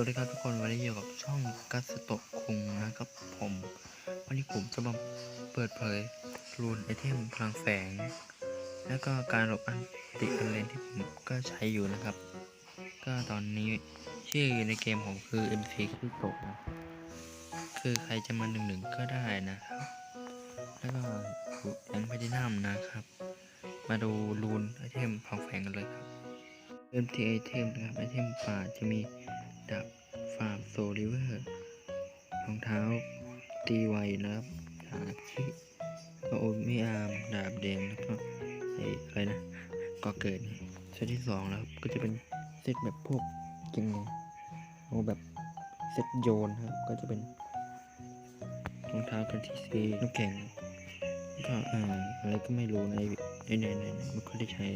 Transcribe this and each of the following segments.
วัสดีครับทุกคนวันนี้อยู่กับช่องกัสโตะคุงนะครับผม วันนี้ผมจะมาเปิดเผยรูนไอเทมพลังแฝง แล้วก็การหลบอันติอันเลนที่ผมก็ใช้อยู่นะครับ ก็ตอนนี้ชื่อในเกมผมคือ MC คือโตะนะคือใครจะมาหนึ่งหนึ่งก็ได้นะครับ แล้วก็แองพดินัมนะครับ มาดูรูนไอเทมพลังแฝงกันเลยครับเริ่มที่ไอเทมนะครับไอเทมป่าจะมี ดาบฟาร์มโซลิเวอร์รองเท้าตีไวนะครับดาบชิก็โอมิอาร์มดาบแดงแล้วก็ไออะไรนะก็เกิดเซตที่สองแล้วก็จะเป็นเซตแบบพวกจริงไงโอแบบเซตโยนครับ ก็จะเป็นรองเท้ากันทีซีน้ำแข็งแล้วก็อ่าอะไรก็ไม่รู้ในในในในไม่ค่อยได้ใช้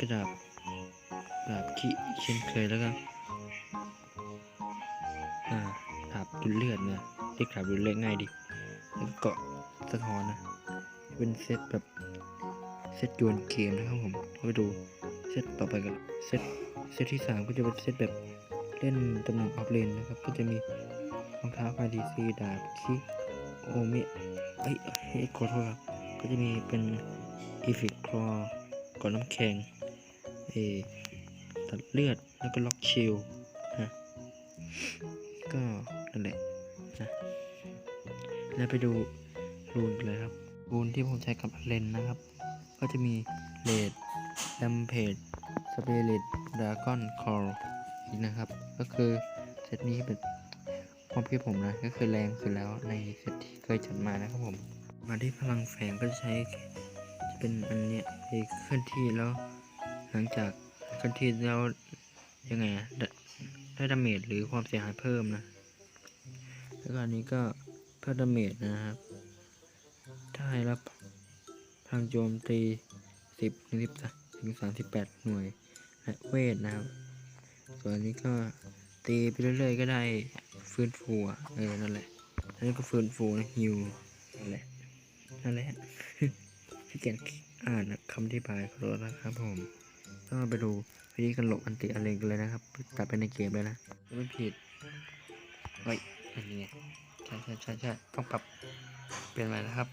กระดาบดาบขี้เช่นเคยแล้วก็ ดูเลือดเนี่ยเรียกดาดูเลือดง่ายดิแล้วเกาะสะท้อนนะ เป็นเซตแบบเซตโยนเกมนะครับผมไปดูเซตต่อไปกันเซตเซตที่สามก็จะเป็นเซตแบบเล่นตำแหน่งออฟเลนนะครับ ก็จะมีรองเท้าพาดีซีดาบคิโอเมะเอ้ยเฮ้ยขอโทษครับก็จะมีเป็นอีฟิกคลอก่อนน้ำแข็งเอตัดเลือดแล้วก็ล็อกชิลนะก็ นั่นแหละนะแล้วไปดูรูนเลยครับรูนที่ผมใช้กับเลนนะครับ ก็จะมีเลดแลมเพจสเปริตดราก้อนคอร์อีกนะครับ ก็คือเซตนี้เป็นความคิดผมนะก็คือแรงสุดแล้วในเซตที่เคยจัดมานะครับผม มาที่พลังแฝงก็จะใช้จะเป็นอันเนี้ยไปเคลื่อนที่แล้ว หลังจากเคลื่อนที่แล้วยังไงได้ได้ดาเมจหรือความเสียหายเพิ่มนะ แล้วก็อันนี้ก็พิ่มดาเมจนะครับ ถ้าให้รับพลังโจมตีสิบถึงสิบถึงสามสิบแปดหน่วยและเวทนะครับ ส่วนนี้ก็ตีไปเรื่อยๆก็ได้ฟื้นฟูอะเออนั่นแหละอันนี้ก็ฟื้นฟูนะฮิวนั่นแหละนั่นแหละที่เกียนอ่านคำอธิบายขอโทษนะครับผมก็ไปดูวิธีการหลบอันติอันเลงกันเลยนะครับตัดไปในเกมเลยนะไม่ผิดเฮ้ย อันนี้ใช่ใช่ใช่ใช่ต้องปรับเปลี่ยนใหม่นะครับ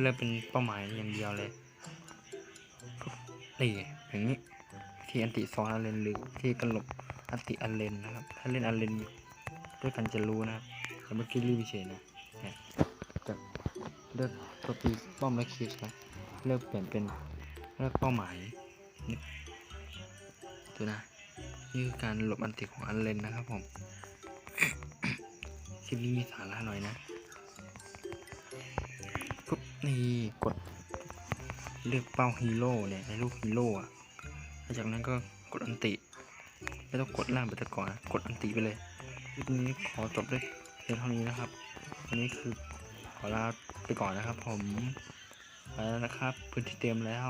เลือกเป็นเป้าหมายอย่างเดียวเลยนี่อย่างนี้ที่อันติซอนอันเลนหรือที่การหลบอันติอันเลนนะครับ ถ้าเล่นอันเลนด้วยกันจะรู้นะครับแต่เมื่อกี้รีบเฉยนะเนี่ยจะเลือกตัวตีป้อมและคิดนะเลือกเปลี่ยนเป็นเลือกเป้าหมายนี่ดูนะนี่คือการหลบอันติของอันเลนนะครับผม ลิปนี้มีสาระหน่อยนะปุ๊บนี่กด เลือกเป้าฮีโร่เนี่ยในรูปฮีโร่อะแล้วจากนั้นก็กดอันติ ไม่ต้องกดล่างไปแต่ก่อนนะกดอันติไปเลยคลิปนี้ขอจบด้วยเพียงเท่านี้นะครับวันนี้คือขอลาไปก่อนนะครับ ผมไปแล้วนะครับ พื้นที่เต็มแล้ว